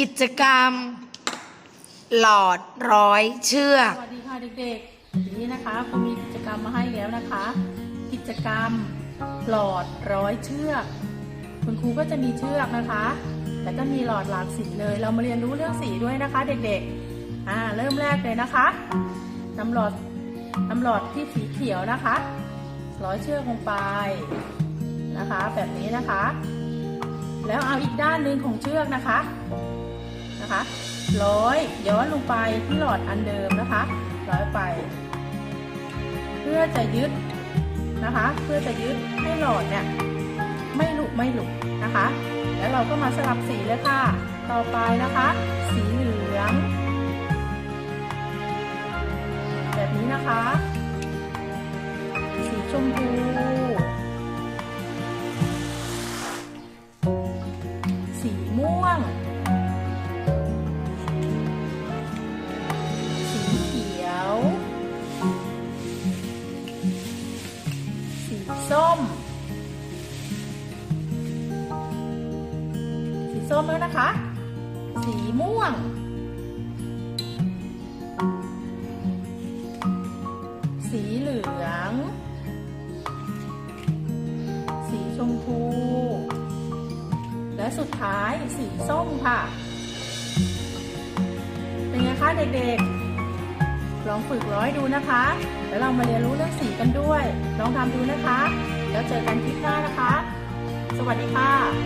กิจกรรม หลอดร้อยเชือก สวัสดีค่ะเด็กๆทีนี้นะคะคุณมีกิจกรรมมาให้แล้วนะคะ กิจกรรมหลอดร้อยเชือก คุณครูก็จะมีเชือกนะคะแล้วก็มีหลอดหลากสีเลย เรามาเรียนรู้เรื่องสีด้วยนะคะ เด็กๆอ่าเริ่มแรกเลยนะคะนำหลอดนำหลอดที่สีเขียวนะคะ ร้อยเชือกลงไปนะคะ แบบนี้นะคะ แล้วเอาอีกด้านหนึ่งของเชือกนะคะ นะคะ ร้อยย้อนลงไปที่หลอดอันเดิมนะคะ ร้อยไป เพื่อจะยึดนะคะ เพื่อจะยึดให้หลอดเนี่ยไม่หลุดไม่หลุดนะคะ แล้วเราก็มาสลับสีเลยค่ะ ต่อไปนะคะ สีเหลือง แบบนี้นะคะ สีชมพูสีม่วง สีส้ม สีส้มแล้วนะคะ สีม่วง สีเหลือง สีชมพู และสุดท้ายสีส้มค่ะ เป็นไงคะเด็กๆ ลองฝึกร้อยดูนะคะ แล้วเรามาเรียนรู้เรื่องสีกันด้วย ลองทำดูนะคะ แล้วเจอกันคลิปหน้านะคะ สวัสดีค่ะ